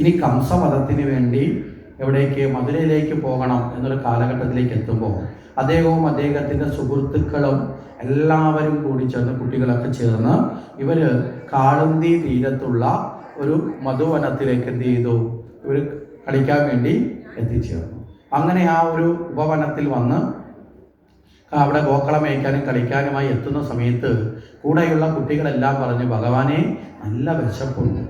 ഇനി കംസമതത്തിന് വേണ്ടി എവിടേക്ക് മധുരയിലേക്ക് പോകണം എന്നൊരു കാലഘട്ടത്തിലേക്ക് എത്തുമ്പോൾ അദ്ദേഹവും അദ്ദേഹത്തിന്റെ സുഹൃത്തുക്കളും എല്ലാവരും കൂടി ചേർന്ന് കുട്ടികളൊക്കെ ചേർന്ന് ഇവർ കാളുന്തി തീരത്തുള്ള ഒരു മധുവനത്തിലേക്ക് എന്ത് ചെയ്തു? ഇവർ കളിക്കാൻ വേണ്ടി എത്തിച്ചേർന്നു. അങ്ങനെ ആ ഒരു ഉപവനത്തിൽ വന്ന് അവിടെ ഗോക്കളം മേയ്ക്കാനും കളിക്കാനുമായി എത്തുന്ന സമയത്ത് കൂടെയുള്ള കുട്ടികളെല്ലാം പറഞ്ഞു ഭഗവാനെ നല്ല വിശപ്പുണ്ട്.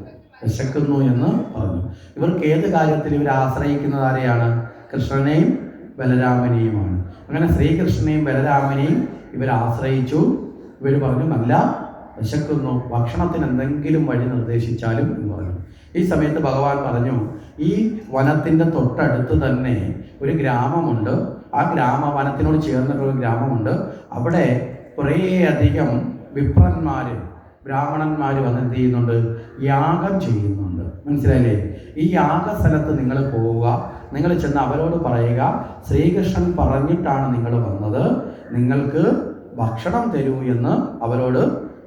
വിശക്കുന്നു എന്ന് പറഞ്ഞു. ഇവർക്ക് ഏത് കാര്യത്തിൽ ഇവർ ആശ്രയിക്കുന്നത് ആരെയാണ്? കൃഷ്ണനെയും ബലരാമനെയുമാണ്. അങ്ങനെ ശ്രീകൃഷ്ണനെയും ബലരാമനെയും ഇവർ ആശ്രയിച്ചു. ഇവർ പറഞ്ഞു നല്ല വിശക്കുന്നു. ഭക്ഷണത്തിന് എന്തെങ്കിലും വഴി നിർദ്ദേശിച്ചാലും എന്ന് പറഞ്ഞു. ഈ സമയത്ത് ഭഗവാൻ പറഞ്ഞു ഈ വനത്തിന്റെ തൊട്ടടുത്ത് തന്നെ ഒരു ഗ്രാമമുണ്ട്. ആ ഗ്രാമ വനത്തിനോട് ചേർന്നിട്ടുള്ള ഗ്രാമമുണ്ട്. അവിടെ കുറേയധികം വിപ്രന്മാർ ബ്രാഹ്മണന്മാർ വന്ന് എന്ത് ചെയ്യുന്നുണ്ട്? യാഗം ചെയ്യുന്നുണ്ട്. മനസ്സിലായില്ലേ? ഈ യാഗ സ്ഥലത്ത് നിങ്ങൾ പോവുക നിങ്ങൾ ചെന്ന് അവരോട് പറയുക ശ്രീകൃഷ്ണൻ പറഞ്ഞിട്ടാണ് നിങ്ങൾ വന്നത്. നിങ്ങൾക്ക് ഭക്ഷണം തരൂ എന്ന് അവരോട്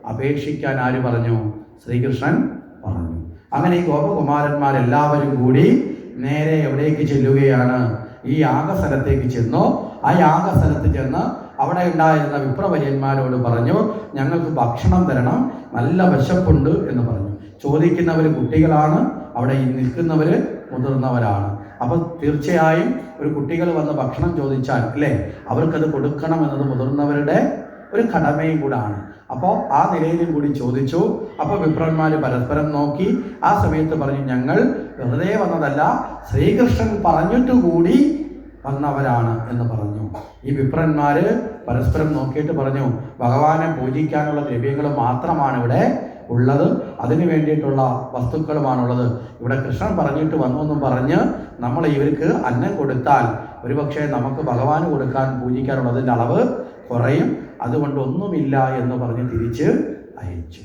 അപേക്ഷിക്കാൻ ആര് പറഞ്ഞു? ശ്രീകൃഷ്ണൻ പറഞ്ഞു. അങ്ങനെ ഈ ഗോപകുമാരന്മാരെല്ലാവരും കൂടി നേരെ എവിടേക്ക് ചെല്ലുകയാണ്? ഈ യാഗസ്ഥലത്തേക്ക് ചെന്നു. ആ യാഗസ്ഥലത്ത് ചെന്ന് അവിടെ ഉണ്ടായിരുന്ന വിപ്രവര്യന്മാരോട് പറഞ്ഞു ഞങ്ങൾക്ക് ഭക്ഷണം തരണം നല്ല വിശപ്പുണ്ട് എന്ന് പറഞ്ഞു. ചോദിക്കുന്നവർ കുട്ടികളാണ് അവിടെ നിൽക്കുന്നവർ മുതിർന്നവരാണ്. അപ്പോൾ തീർച്ചയായും ഒരു കുട്ടികൾ വന്ന് ഭക്ഷണം ചോദിച്ചാൽ അല്ലേ? അവർക്കത് കൊടുക്കണം എന്നത് മുതിർന്നവരുടെ ഒരു കടമയും കൂടാണ്. അപ്പോൾ ആ നിലയിലും കൂടി ചോദിച്ചു. അപ്പോൾ വിപ്രന്മാർ പരസ്പരം നോക്കി ആ സമയത്ത് പറഞ്ഞു ഞങ്ങൾ വെറുതെ വന്നതല്ല ശ്രീകൃഷ്ണൻ പറഞ്ഞിട്ടുകൂടി വന്നവരാണ് എന്ന് പറഞ്ഞു. ഈ വിപ്രന്മാര് പരസ്പരം നോക്കിയിട്ട് പറഞ്ഞു ഭഗവാനെ പൂജിക്കാനുള്ള ദ്രവ്യങ്ങൾ മാത്രമാണ് ഇവിടെ ഉള്ളത്. അതിനു വേണ്ടിയിട്ടുള്ള വസ്തുക്കളുമാണുള്ളത്. ഇവിടെ കൃഷ്ണൻ പറഞ്ഞിട്ട് വന്നു എന്നും പറഞ്ഞ് നമ്മൾ ഇവർക്ക് അന്നം കൊടുത്താൽ ഒരുപക്ഷെ നമുക്ക് ഭഗവാന് കൊടുക്കാൻ പൂജിക്കാനുള്ളതിന്റെ അളവ് കുറയും. അതുകൊണ്ട് ഒന്നുമില്ല എന്ന് പറഞ്ഞ് തിരിച്ച് അയച്ചു.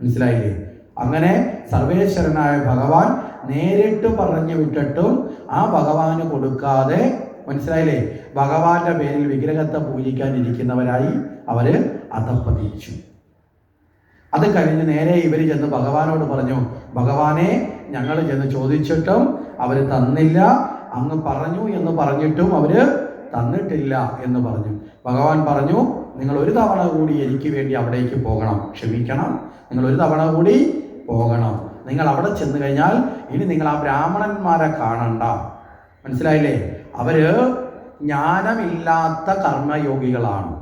മനസ്സിലായില്ലേ? അങ്ങനെ സർവേശ്വരനായ ഭഗവാൻ നേരിട്ട് പറഞ്ഞു വിട്ടിട്ടും ആ ഭഗവാന് കൊടുക്കാതെ മനസ്സിലായില്ലേ? ഭഗവാന്റെ പേരിൽ വിഗ്രഹത്തെ പൂജിക്കാൻ ഇരിക്കുന്നവരായി അവർ അധപ്പതിച്ചു അത് കഴിഞ്ഞ് നേരെ ഇവർ ചെന്ന് ഭഗവാനോട് പറഞ്ഞു ഭഗവാനെ ഞങ്ങൾ ചെന്ന് ചോദിച്ചിട്ടും അവർ തന്നില്ല. അങ്ങ് പറഞ്ഞു എന്ന് പറഞ്ഞിട്ടും അവർ തന്നിട്ടില്ല എന്ന് പറഞ്ഞു. ഭഗവാൻ പറഞ്ഞു നിങ്ങൾ ഒരു തവണ കൂടി എനിക്ക് വേണ്ടി അവിടേക്ക് പോകണം. ക്ഷമിക്കണം. നിങ്ങൾ ഒരു തവണ കൂടി പോകണം. നിങ്ങൾ അവിടെ ചെന്ന് കഴിഞ്ഞാൽ ഇനി നിങ്ങൾ ആ ബ്രാഹ്മണന്മാരെ കാണണ്ട. മനസ്സിലായില്ലേ? അവർ ജ്ഞാനമില്ലാത്ത കർമ്മയോഗികളാണ്.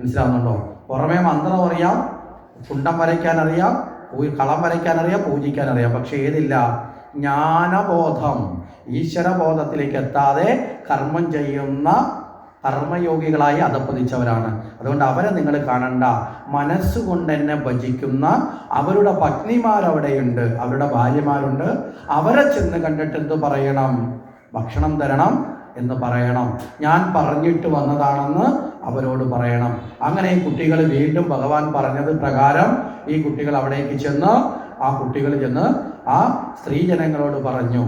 മനസ്സിലാവുന്നുണ്ടോ? പുറമേ മന്ത്രം അറിയാം കുണ്ടം പൂ- കളം വരയ്ക്കാൻ അറിയാം പൂജിക്കാൻ അറിയാം പക്ഷെ ഏതില്ല? ജ്ഞാനബോധം. ഈശ്വരബോധത്തിലേക്ക് എത്താതെ കർമ്മം ചെയ്യുന്ന കർമ്മയോഗികളായി അധപ്പതിച്ചവരാണ്. അതുകൊണ്ട് അവരെ നിങ്ങൾ കാണണ്ട. മനസ്സുകൊണ്ട് എന്നെ ഭജിക്കുന്ന അവരുടെ പത്നിമാരവിടെയുണ്ട് അവരുടെ ഭാര്യമാരുണ്ട്. അവരെ ചെന്ന് കണ്ടിട്ട് എന്ത് പറയണം? ഭക്ഷണം തരണം എന്ന് പറയണം. ഞാൻ പറഞ്ഞിട്ട് വന്നതാണെന്ന് അവരോട് പറയണം. അങ്ങനെ ഈ കുട്ടികൾ വീണ്ടും ഭഗവാൻ പറഞ്ഞത് പ്രകാരം ഈ കുട്ടികൾ അവിടേക്ക് ചെന്ന് ആ കുട്ടികൾ ചെന്ന് ആ സ്ത്രീജനങ്ങളോട് പറഞ്ഞു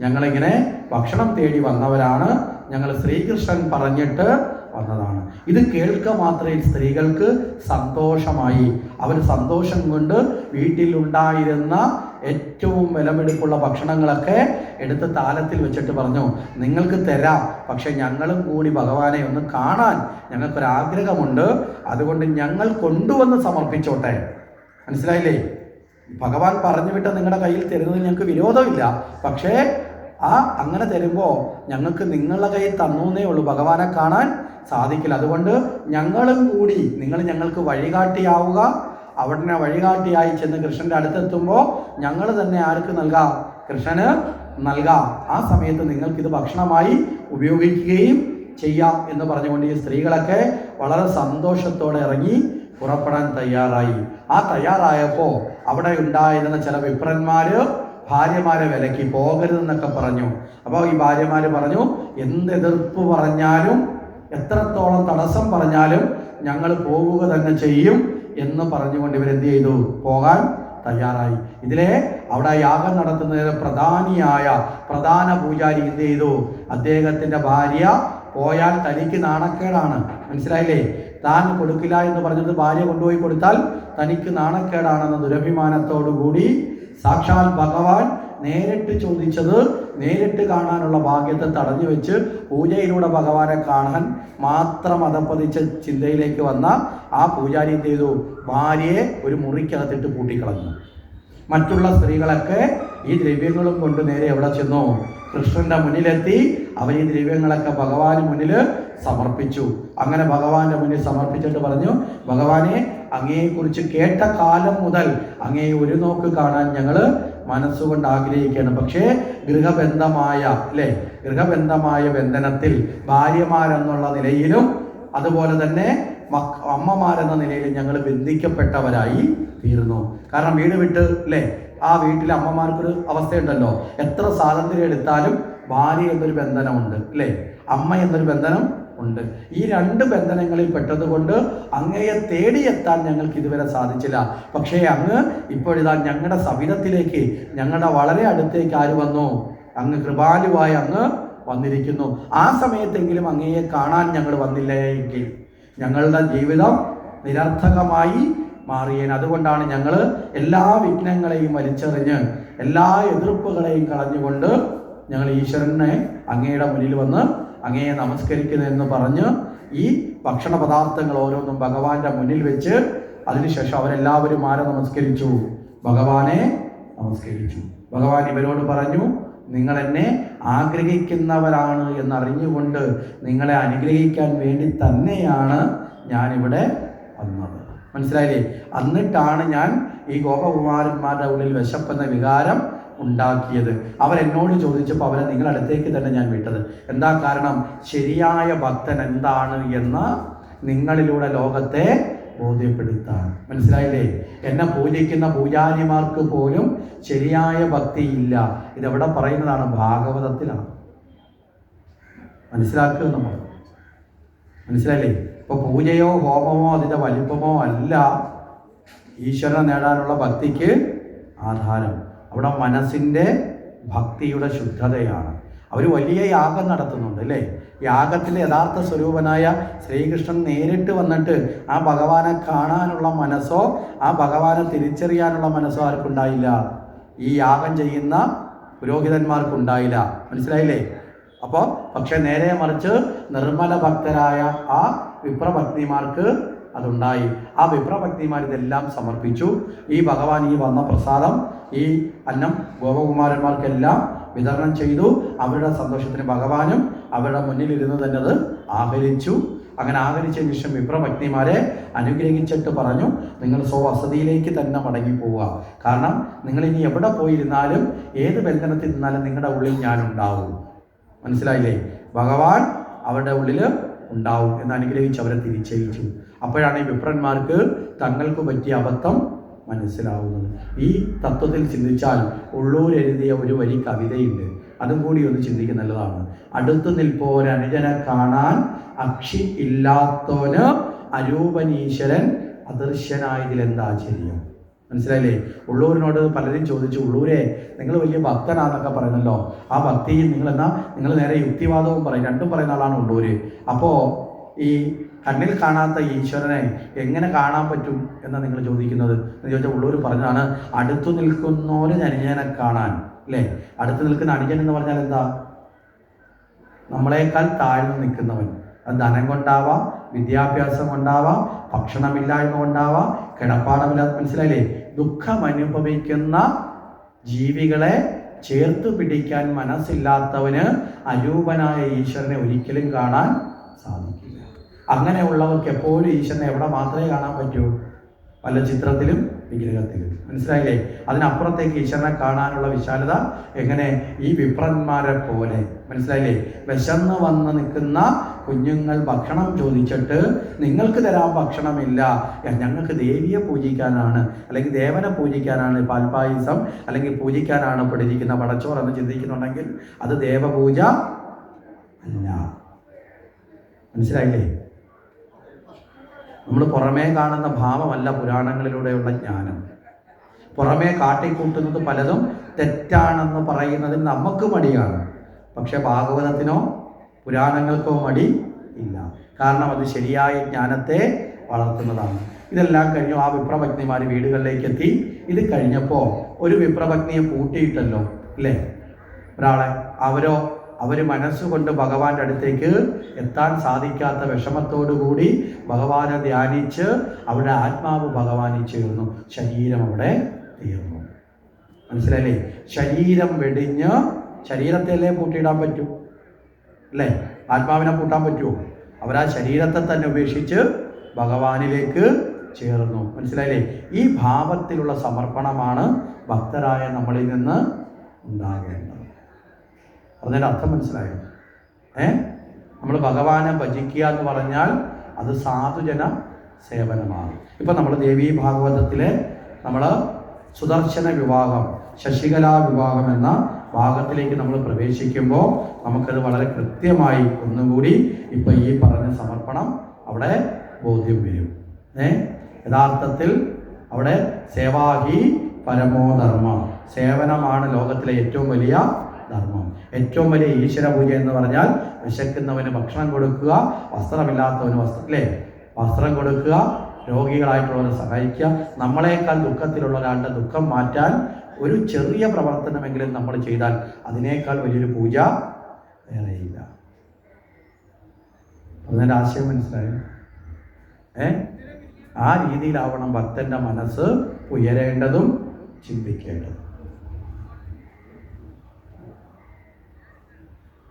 ഞങ്ങളിങ്ങനെ ഭക്ഷണം തേടി വന്നവരാണ്. ഞങ്ങൾ ശ്രീകൃഷ്ണൻ പറഞ്ഞിട്ട് വന്നതാണ്. ഇത് കേൾക്കുക മാത്രമേ സ്ത്രീകൾക്ക് സന്തോഷമായി. അവർ സന്തോഷം കൊണ്ട് വീട്ടിലുണ്ടായിരുന്ന ഏറ്റവും വിലമെടുപ്പുള്ള ഭക്ഷണങ്ങളൊക്കെ എടുത്ത് താലത്തിൽ വെച്ചിട്ട് പറഞ്ഞു നിങ്ങൾക്ക് തരാം പക്ഷെ ഞങ്ങളും കൂടി ഭഗവാനെ ഒന്ന് കാണാൻ ഞങ്ങൾക്കൊരാഗ്രഹമുണ്ട്. അതുകൊണ്ട് ഞങ്ങൾ കൊണ്ടുവന്ന് സമർപ്പിച്ചോട്ടെ. മനസ്സിലായില്ലേ? ഭഗവാൻ പറഞ്ഞു വിട്ട നിങ്ങളുടെ കയ്യിൽ തരുന്നത് ഞങ്ങൾക്ക് വിരോധമില്ല. പക്ഷേ ആ അങ്ങനെ തരുമ്പോൾ ഞങ്ങൾക്ക് നിങ്ങളുടെ കയ്യിൽ തന്നൂന്നേ ഉള്ളൂ ഭഗവാനെ കാണാൻ സാധിക്കില്ല. അതുകൊണ്ട് ഞങ്ങളും കൂടി നിങ്ങൾ ഞങ്ങൾക്ക് വഴികാട്ടിയാവുക. അവിടുന്ന് വഴികാട്ടിയായി ചെന്ന് കൃഷ്ണന്റെ അടുത്തെത്തുമ്പോൾ ഞങ്ങൾ തന്നെ ആർക്ക് നൽകാം? കൃഷ്ണന് നൽകാം. ആ സമയത്ത് നിങ്ങൾക്കിത് ഭക്ഷണമായി ഉപയോഗിക്കുകയും ചെയ്യാം എന്ന് പറഞ്ഞുകൊണ്ട് ഈ സ്ത്രീകളൊക്കെ വളരെ സന്തോഷത്തോടെ ഇറങ്ങി പുറപ്പെടാൻ തയ്യാറായി. ആ തയ്യാറായപ്പോൾ അവിടെ ഉണ്ടായിരുന്ന ചില വിപ്രന്മാര് ഭാര്യമാരെ വിലക്കി പോകരുതെന്നൊക്കെ പറഞ്ഞു. അപ്പോൾ ഈ ഭാര്യമാർ പറഞ്ഞു എന്ത് എതിർപ്പ് പറഞ്ഞാലും എത്രത്തോളം തടസ്സം പറഞ്ഞാലും ഞങ്ങൾ പോവുക തന്നെ ചെയ്യും. എന്ന് പറഞ്ഞുകൊണ്ട് ഇവരെന്ത് ചെയ്തു? പോകാൻ തയ്യാറായി. ഇതിലെ അവിടെ യാഗം നടത്തുന്നതിന് പ്രധാനിയായ പ്രധാന പൂജാരി എന്ത് ചെയ്തു? അദ്ദേഹത്തിന്റെ ഭാര്യ പോയാൽ തനിക്ക് നാണക്കേടാണ്. മനസ്സിലായില്ലേ? താൻ കൊടുക്കില്ല എന്ന് പറഞ്ഞത് ഭാര്യ കൊണ്ടുപോയി കൊടുത്താൽ തനിക്ക് നാണക്കേടാണെന്ന ദുരഭിമാനത്തോടു കൂടി സാക്ഷാൽ ഭഗവാൻ നേരിട്ട് ചോദിച്ചത് നേരിട്ട് കാണാനുള്ള ഭാഗ്യത്തെ തടഞ്ഞു വെച്ച് പൂജയിലൂടെ ഭഗവാനെ കാണാൻ മാത്രം അതപ്പതിച്ച ചിന്തയിലേക്ക് വന്ന ആ പൂജാരി എന്ത് ചെയ്തു? ഭാര്യയെ ഒരു മുറിക്കകത്തിട്ട് പൂട്ടിക്കളഞ്ഞു. മറ്റുള്ള സ്ത്രീകളൊക്കെ ഈ ദ്രവ്യങ്ങളും കൊണ്ട് നേരെ എവിടെ ചെന്നു? കൃഷ്ണന്റെ മുന്നിലെത്തി. അവർ ഈ ദ്രവ്യങ്ങളൊക്കെ ഭഗവാന് മുന്നിൽ സമർപ്പിച്ചു. അങ്ങനെ ഭഗവാന്റെ മുന്നിൽ സമർപ്പിച്ചിട്ട് പറഞ്ഞു ഭഗവാനെ അങ്ങയെക്കുറിച്ച് കേട്ട കാലം മുതൽ അങ്ങയെ ഒരു നോക്ക് കാണാൻ ഞങ്ങൾ മനസ്സുകൊണ്ട് ആഗ്രഹിക്കുകയാണ്. പക്ഷേ ഗൃഹബന്ധമായ അല്ലേ? ഗൃഹബന്ധമായ ബന്ധനത്തിൽ ഭാര്യമാരെന്നുള്ള നിലയിലും അതുപോലെ തന്നെ അമ്മമാരെന്ന നിലയിൽ ഞങ്ങൾ ബന്ധിക്കപ്പെട്ടവരായി തീർന്നു. കാരണം വീട് വിട്ട് അല്ലേ? ആ വീട്ടിലെ അമ്മമാർക്കൊരു അവസ്ഥയുണ്ടല്ലോ. എത്ര സ്വാതന്ത്ര്യം എടുത്താലും ഭാര്യ എന്നൊരു ബന്ധനമുണ്ട് അല്ലേ? അമ്മ എന്നൊരു ബന്ധനം ഉണ്ട്. ഈ രണ്ട് ബന്ധനങ്ങളിൽ പെട്ടതുകൊണ്ട് അങ്ങയെ തേടിയെത്താൻ ഞങ്ങൾക്ക് ഇതുവരെ സാധിച്ചില്ല. പക്ഷേ അങ്ങ് ഇപ്പോഴിതാ ഞങ്ങളുടെ സവിധത്തിലേക്ക് ഞങ്ങളുടെ വളരെ അടുത്തേക്ക് ആര് വന്നു? അങ്ങ് കൃപാലുവായി അങ്ങ് വന്നിരിക്കുന്നു. ആ സമയത്തെങ്കിലും അങ്ങയെ കാണാൻ ഞങ്ങൾ വന്നില്ലെങ്കിൽ ഞങ്ങളുടെ ജീവിതം നിരർത്ഥകമായി മാറിയേൻ അതുകൊണ്ടാണ് ഞങ്ങൾ എല്ലാ വിഘ്നങ്ങളെയും വലിച്ചെറിഞ്ഞ് എല്ലാ എതിർപ്പുകളെയും കളഞ്ഞുകൊണ്ട് ഞങ്ങൾ ഈശ്വരനെ അങ്ങയുടെ മുന്നിൽ വന്ന് അങ്ങയെ നമസ്കരിക്കുന്നു എന്ന് പറഞ്ഞ് ഈ ഭക്ഷണ പദാർത്ഥങ്ങൾ ഓരോന്നും ഭഗവാന്റെ മുന്നിൽ വെച്ച് അതിനുശേഷം അവരെല്ലാവരും ആരെ നമസ്കരിച്ചു? ഭഗവാനെ നമസ്കരിച്ചു. ഭഗവാൻ ഇവരോട് പറഞ്ഞു നിങ്ങൾ എന്നെ ആഗ്രഹിക്കുന്നവരാണ് എന്നറിഞ്ഞുകൊണ്ട് നിങ്ങളെ അനുഗ്രഹിക്കാൻ വേണ്ടി തന്നെയാണ് ഞാനിവിടെ വന്നത്. മനസ്സിലായില്ലേ? എന്നിട്ടാണ് ഞാൻ ഈ ഗോപകുമാരന്മാരുടെ ഉള്ളിൽ വിശപ്പെന്ന വികാരം ഉണ്ടാക്കിയത്. അവരെന്നോട് ചോദിച്ചപ്പോൾ അവരെ നിങ്ങളടുത്തേക്ക് തന്നെ ഞാൻ വിട്ടത്. എന്താ കാരണം? ശരിയായ ഭക്തൻ എന്താണ് എന്ന് നിങ്ങളിലൂടെ ലോകത്തെ ബോധ്യപ്പെടുത്താൻ. മനസ്സിലായില്ലേ? എന്നെ പൂജിക്കുന്ന പൂജാരിമാർക്ക് പോലും ശരിയായ ഭക്തിയില്ല ഇതെവിടെ പറയുന്നതാണ്? ഭാഗവതത്തിലാണ്. മനസ്സിലാക്കുക നമ്മൾ. മനസ്സിലായില്ലേ? ഇപ്പൊ പൂജയോ ഹോമമോ അതിന്റെ വലിപ്പമോ അല്ല. ഈശ്വരനെ നേടാനുള്ള ഭക്തിക്ക് ആധാരം. അവിടെ മനസ്സിന്റെ ഭക്തിയുടെ ശുദ്ധതയാണ്. അവർ വലിയ യാഗം നടത്തുന്നുണ്ട് അല്ലേ? യാഗത്തിലെ യഥാർത്ഥ സ്വരൂപനായ ശ്രീകൃഷ്ണൻ നേരിട്ട് വന്നിട്ട് ആ ഭഗവാനെ കാണാനുള്ള മനസ്സോ ആ ഭഗവാനെ തിരിച്ചറിയാനുള്ള മനസ്സോ ആർക്കുണ്ടായില്ല. ഈ യാഗം ചെയ്യുന്ന പുരോഹിതന്മാർക്കുണ്ടായില്ല. മനസ്സിലായില്ലേ? അപ്പോൾ പക്ഷെ നേരെ മറിച്ച് നിർമ്മല ഭക്തരായ ആ വിപ്രഭക്തിമാർക്ക് അതുണ്ടായി. ആ വിപ്രഭക്തിമാർ ഇതെല്ലാം സമർപ്പിച്ചു. ഈ ഭഗവാൻ ഈ വന്ന പ്രസാദം ഈ അന്നം ഗോപകുമാരന്മാർക്കെല്ലാം വിതരണം ചെയ്തു. അവരുടെ സന്തോഷത്തിന് ഭഗവാനും അവരുടെ മുന്നിലിരുന്ന് തന്നെ അത് ആഹരിച്ചു. അങ്ങനെ ആഹരിച്ച ശേഷം വിപ്രഭക്തിമാരെ അനുഗ്രഹിച്ചിട്ട് പറഞ്ഞു നിങ്ങൾ സ്വവസതിയിലേക്ക് തന്നെ മടങ്ങി പോവുക കാരണം നിങ്ങൾ ഇനി എവിടെ പോയിരുന്നാലും ഏത് ബന്ധനത്തിൽ നിന്നാലും നിങ്ങളുടെ ഉള്ളിൽ ഞാൻ ഉണ്ടാവും മനസ്സിലായില്ലേ? ഭഗവാൻ അവരുടെ ഉള്ളിൽ ഉണ്ടാവും എന്ന് അനുഗ്രഹിച്ച് അവരെ തിരിച്ചയച്ചു അപ്പോഴാണ് ഈ വിപ്രന്മാർക്ക് തങ്ങൾക്ക് പറ്റിയ അബദ്ധം മനസ്സിലാവുന്നത്. ഈ തത്വത്തിൽ ചിന്തിച്ചാൽ ഉള്ളൂർ എഴുതിയ ഒരു വരി കവിതയുണ്ട്. അതും കൂടി ഒന്ന് ചിന്തിക്കുക നല്ലതാണ്. അടുത്തു നിൽപ്പോരനുജനെ കാണാൻ അക്ഷി ഇല്ലാത്തോന് അരൂപനീശ്വരൻ അദൃശ്യനായതിൽ എന്താ ചെയ്യും മനസ്സിലായില്ലേ? ഉള്ളൂരിനോട് പലരും ചോദിച്ചു ഉള്ളൂരെ നിങ്ങൾ വലിയ ഭക്തനാന്നൊക്കെ പറയുന്നല്ലോ. ആ ഭക്തിയും നിങ്ങൾ എന്നാ നിങ്ങൾ നേരെ യുക്തിവാദവും പറയും. രണ്ടും പറയുന്ന ആളാണ് ഉള്ളൂര്. അപ്പോൾ ഈ കണ്ണിൽ കാണാത്ത ഈശ്വരനെ എങ്ങനെ കാണാൻ പറ്റും എന്ന് നിങ്ങൾ ചോദിക്കുന്നത്? എന്ന് ചോദിച്ചാൽ ഉള്ളൂർ പറഞ്ഞതാണ് അടുത്തു നിൽക്കുന്നോര് അനുജനെ കാണാൻ. അല്ലേ? അടുത്ത് നിൽക്കുന്ന അനുജൻ എന്ന് പറഞ്ഞാൽ എന്താ? നമ്മളെക്കാൾ താഴ്ന്നു നിൽക്കുന്നവൻ. അത് ധനം കൊണ്ടാവാം വിദ്യാഭ്യാസം കൊണ്ടാവാം ഭക്ഷണമില്ലായ്മ കൊണ്ടാവാം കിടപ്പാടമില്ലാത്ത മനസ്സിലായില്ലേ? ദുഃഖം അനുഭവിക്കുന്ന ജീവികളെ ചേർത്ത് പിടിക്കാൻ മനസ്സില്ലാത്തവന് അരൂപനായ ഈശ്വരനെ ഒരിക്കലും കാണാൻ സാധിക്കില്ല. അങ്ങനെയുള്ളവർക്ക് എപ്പോഴും ഈശ്വരനെ എവിടെ മാത്രമേ കാണാൻ പറ്റൂ? വല്ല ചിത്രത്തിലും വിഗ്രഹത്തിലും. മനസ്സിലായില്ലേ? അതിനപ്പുറത്തേക്ക് ഈശ്വരനെ കാണാനുള്ള വിശാലത എങ്ങനെ? ഈ വിപ്രന്മാരെ പോലെ. മനസ്സിലായില്ലേ? വിശന്ന് വന്ന് നിൽക്കുന്ന കുഞ്ഞുങ്ങൾ ഭക്ഷണം ചോദിച്ചിട്ട് നിങ്ങൾക്ക് തരാൻ ഭക്ഷണമില്ല. ഞങ്ങൾക്ക് ദേവിയെ പൂജിക്കാനാണ്. അല്ലെങ്കിൽ ദേവനെ പൂജിക്കാനാണ് പാൽപായസം അല്ലെങ്കിൽ പൂജിക്കാനാണ് പിടിച്ചിരിക്കുന്ന പടച്ചോർ എന്ന് ചിന്തിക്കുന്നുണ്ടെങ്കിൽ അത് ദേവപൂജ അല്ല. മനസ്സിലായില്ലേ? നമ്മൾ പുറമേ കാണുന്ന ഭാവമല്ല പുരാണങ്ങളിലൂടെയുള്ള ജ്ഞാനം. പുറമേ കാട്ടിക്കൂട്ടുന്നത് പലതും തെറ്റാണെന്ന് പറയുന്നതിൽ നമുക്ക് മടിയാണ്. പക്ഷെ ഭാഗവതത്തിനോ പുരാണങ്ങൾക്കോ മടി ഇല്ല. കാരണം അത് ശരിയായ ജ്ഞാനത്തെ വളർത്തുന്നതാണ്. ഇതെല്ലാം കഴിഞ്ഞു ആ വിപ്രഭഗ്നിമാർ വീടുകളിലേക്ക് എത്തി ഇത് കഴിഞ്ഞപ്പോൾ ഒരു വിപ്രഭഗ്നിയെ പൂട്ടിയിട്ടല്ലോ അല്ലേ? ഒരാളെ അവരോ അവർ മനസ്സുകൊണ്ട് ഭഗവാന്റെ അടുത്തേക്ക് എത്താൻ സാധിക്കാത്ത വിഷമത്തോടുകൂടി ഭഗവാനെ ധ്യാനിച്ച് അവരുടെ ആത്മാവ് ഭഗവാനിൽ ചേർന്നു ശരീരം അവിടെ തീർന്നു. മനസ്സിലായില്ലേ? ശരീരം വെടിഞ്ഞ് ശരീരത്തെ അല്ലേ പൂട്ടിയിടാൻ പറ്റൂ? അല്ലേ? ആത്മാവിനെ പൂട്ടാൻ പറ്റുമോ? അവരാ ശരീരത്തെ തന്നെ ഉപേക്ഷിച്ച് ഭഗവാനിലേക്ക് ചേർന്നു. മനസ്സിലായില്ലേ? ഈ ഭാവത്തിലുള്ള സമർപ്പണമാണ് ഭക്തരായ നമ്മളിൽ നിന്ന് ഉണ്ടാകേണ്ടത്. അതിന്റെ അർത്ഥം മനസ്സിലായോ? ഏ? നമ്മൾ ഭഗവാനെ ഭജിക്കുക എന്ന് പറഞ്ഞാൽ അത് സാധുജന സേവനമാണ്. ഇപ്പം നമ്മൾ ദേവീ ഭാഗവതത്തിലെ നമ്മൾ സുദർശന വിവാഹം ശശികലാ വിവാഹം എന്ന ഭാഗത്തിലേക്ക് നമ്മൾ പ്രവേശിക്കുമ്പോൾ നമുക്കത് വളരെ കൃത്യമായി ഒന്നുകൂടി ഇപ്പം ഈ പറഞ്ഞ സമർപ്പണം അവിടെ ബോധ്യം വരും. ഏ? യഥാർത്ഥത്തിൽ അവിടെ സേവാഹി പരമോധർമ്മ സേവനമാണ് ലോകത്തിലെ ഏറ്റവും വലിയ ധർമ്മം. ഏറ്റവും വലിയ ഈശ്വര പൂജ എന്ന് പറഞ്ഞാൽ വിശക്കുന്നവന് ഭക്ഷണം കൊടുക്കുക വസ്ത്രമില്ലാത്തവന് വസ്ത്രം അല്ലേ വസ്ത്രം കൊടുക്കുക രോഗികളായിട്ടുള്ളവരെ സഹായിക്കുക. നമ്മളെക്കാൾ ദുഃഖത്തിലുള്ള ഒരാളുടെ ദുഃഖം മാറ്റാൻ ഒരു ചെറിയ പ്രവർത്തനമെങ്കിലും നമ്മൾ ചെയ്താൽ അതിനേക്കാൾ വലിയൊരു പൂജ വേറെയില്ല. അതിന്റെ ആശയം മനസ്സിലായോ? ഏ? ആ രീതിയിലാവണം ഭക്തന്റെ മനസ്സ് ഉയരേണ്ടതും ചിന്തിക്കേണ്ടതും.